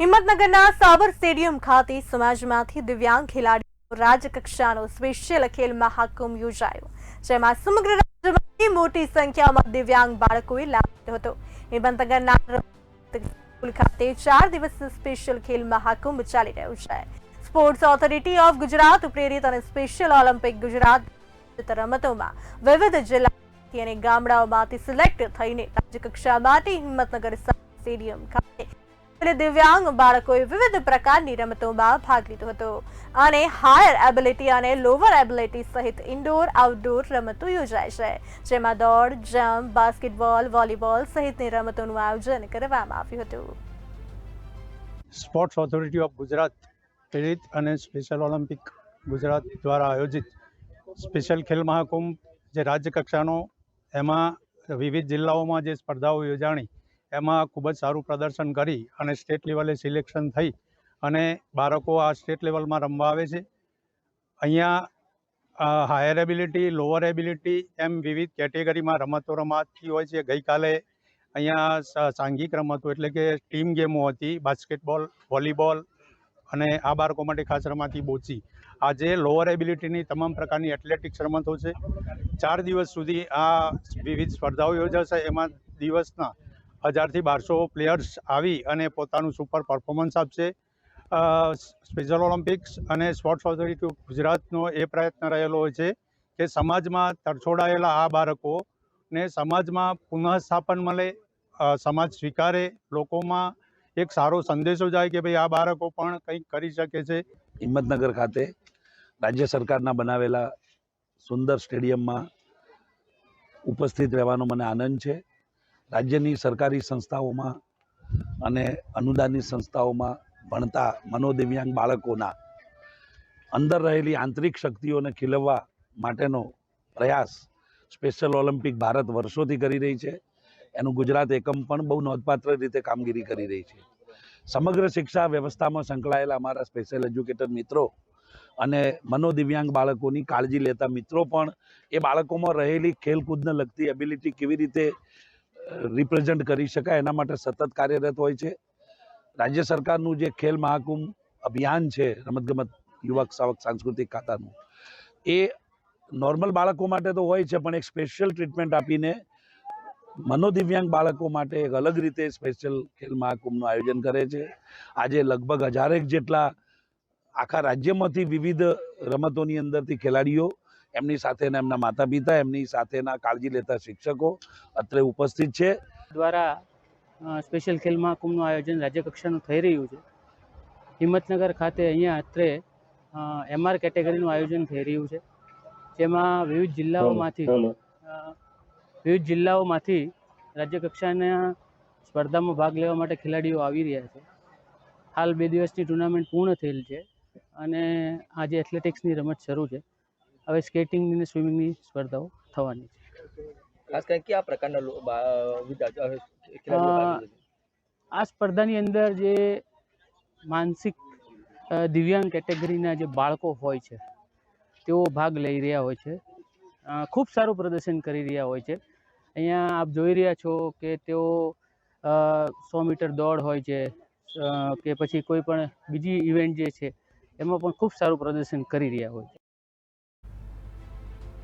હિંમતનગરના સાબર stadium ખાતે સમાજમાંથી દિવ્યાંગ ખેલાડીઓ રાજ્યકક્ષાનો સ્પેશિયલ ખેલ મહાકુંભ યોજાયો, જેમાં સમગ્ર રાજ્યમાંથી મોટી સંખ્યામાં દિવ્યાંગ બાળકોએ લાભ લીધો હતો. હિંમતનગરના સ્કૂલ ખાતે ચાર દિવસ સ્પેશિયલ ખેલ મહાકુંભ ચાલી રહ્યો છે. સ્પોર્ટ્સ ઓથોરિટી ઓફ ગુજરાત પ્રેરિત અને સ્પેશિયલ ઓલિમ્પિક ગુજરાત રમતોમાં વિવિધ જિલ્લા અને ગામડાઓમાંથી સિલેક્ટ થઈને રાજ્યકક્ષા માટે હિંમતનગર સ્ટેડિયમ ખાતે અને દિવ્યાંગ બાળકોએ વિવિધ પ્રકારની રમતોમાં ભાગ લીધો હતો. અને હાયર એબિલિટી અને લોવર એબિલિટી સહિત ઇન્ડોર આઉટડોર રમતો યોજાય છે. જેમાં દોડ જમ્પ બાસ્કેટબોલ વોલીબોલ સહિતની રમતોનું આયોજન કરવામાં આવ્યું હતું. સ્પોર્ટ્સ ઓથોરિટી ઓફ ગુજરાત પ્રેરિત અને સ્પેશિયલ ઓલિમ્પિક ગુજરાત દ્વારા આયોજિત સ્પેશિયલ ખેલ મહાકુંભ જે રાજ્ય કક્ષાનો, એમાં વિવિધ જિલ્લાઓમાં જે સ્પર્ધાઓ યોજાણી એમાં ખૂબ જ સારું પ્રદર્શન કરી અને સ્ટેટ લેવલે સિલેક્શન થઈ અને બાળકો આ સ્ટેટ લેવલમાં રમવા આવે છે. અહીંયા હાયર એબિલિટી લોઅર એબિલિટી એમ વિવિધ કેટેગરીમાં રમતો રમાતી હોય છે. ગઈકાલે અહીંયા સાંઘિક રમતો એટલે કે ટીમ ગેમો હતી, બાસ્કેટબોલ, વોલીબોલ અને આ બાળકો માટે ખાસ રમાતી બોચી. આજે લોઅર એબિલિટીની તમામ પ્રકારની એથ્લેટિક્સ રમતો છે. ચાર દિવસ સુધી આ વિવિધ સ્પર્ધાઓ યોજાશે. એમાં દિવસના હજારથી બારસો પ્લેયર્સ આવી અને પોતાનું સુપર પરફોર્મન્સ આપશે. સ્પેશિયલ ઓલિમ્પિક્સ અને સ્પોર્ટ્સ ઓથોરિટી ઓફ ગુજરાતનો એ પ્રયત્ન રહેલો હોય છે કે સમાજમાં તરછોડાયેલા આ બાળકોને સમાજમાં પુનઃસ્થાપન મળે સમાજ સ્વીકારે, લોકોમાં એક સારો સંદેશો જાય કે ભાઈ આ બાળકો પણ કંઈક કરી શકે છે. હિંમતનગર ખાતે રાજ્ય સરકારના બનાવેલા સુંદર સ્ટેડિયમમાં ઉપસ્થિત રહેવાનો મને આનંદ છે. રાજ્યની સરકારી સંસ્થાઓમાં અને અનુદાનિત સંસ્થાઓમાં ભણતા મનોદિવ્યાંગ બાળકોના અંદર રહેલી આંતરિક શક્તિઓને ખીલવવા માટેનો પ્રયાસ સ્પેશિયલ ઓલિમ્પિક ભારત વર્ષોથી કરી રહી છે. એનું ગુજરાત એકમ પણ બહુ નોંધપાત્ર રીતે કામગીરી કરી રહી છે. સમગ્ર શિક્ષા વ્યવસ્થામાં સંકળાયેલા અમારા સ્પેશિયલ એજ્યુકેટર મિત્રો અને મનોદિવ્યાંગ બાળકોની કાળજી લેતા મિત્રો પણ એ બાળકોમાં રહેલી ખેલકૂદને લગતી એબિલિટી કેવી રીતે રિપ્રેઝન્ટ કરી શકાય, એના માટે સતત કાર્યરત હોય છે. રાજ્ય સરકારનું જે ખેલ મહાકુંભ અભિયાન છે, રમતગમત, યુવક, સાવક, સાંસ્કૃતિક ખાતાનું, એ નોર્મલ બાળકો માટે તો હોય છે, પણ એક સ્પેશિયલ ટ્રીટમેન્ટ આપીને મનોદિવ્યાંગ બાળકો માટે એક અલગ રીતે સ્પેશિયલ ખેલ મહાકુંભનું આયોજન કરે છે. આજે લગભગ હજારેક જેટલા આખા રાજ્યમાંથી વિવિધ રમતોની અંદરથી ખેલાડીઓ એમની સાથેના એમના માતા પિતા એમની સાથેના કાળજી લેતા શિક્ષકો અત્રે ઉપસ્થિત છે. દ્વારા સ્પેશિયલ ખેલ મહાકુંભનું આયોજન રાજ્ય કક્ષાનું થઈ રહ્યું છે. હિંમતનગર ખાતે અહીંયા અત્રે એમઆર કેટેગરીનું આયોજન થઈ રહ્યું છે. જેમાં વિવિધ જિલ્લાઓમાંથી વિવિધ જિલ્લાઓમાંથી રાજ્યકક્ષાના સ્પર્ધામાં ભાગ લેવા માટે ખેલાડીઓ આવી રહ્યા છે. હાલ બે દિવસની ટુર્નામેન્ટ પૂર્ણ થયેલ છે અને આજે એથ્લેટિક્સની રમત શરૂ છે. હવે સ્કેટિંગની અને સ્વિમિંગની સ્પર્ધાઓ થવાની છે. ખાસ કરીને કયા પ્રકારના? આ સ્પર્ધાની અંદર જે માનસિક દિવ્યાંગ કેટેગરીના જે બાળકો હોય છે તેઓ ભાગ લઈ રહ્યા હોય છે. ખૂબ સારું પ્રદર્શન કરી રહ્યા હોય છે. અહીંયા આપ જોઈ રહ્યા છો કે તેઓ સો મીટર દોડ હોય છે કે પછી કોઈ પણ બીજી ઇવેન્ટ જે છે એમાં પણ ખૂબ સારું પ્રદર્શન કરી રહ્યા હોય છે.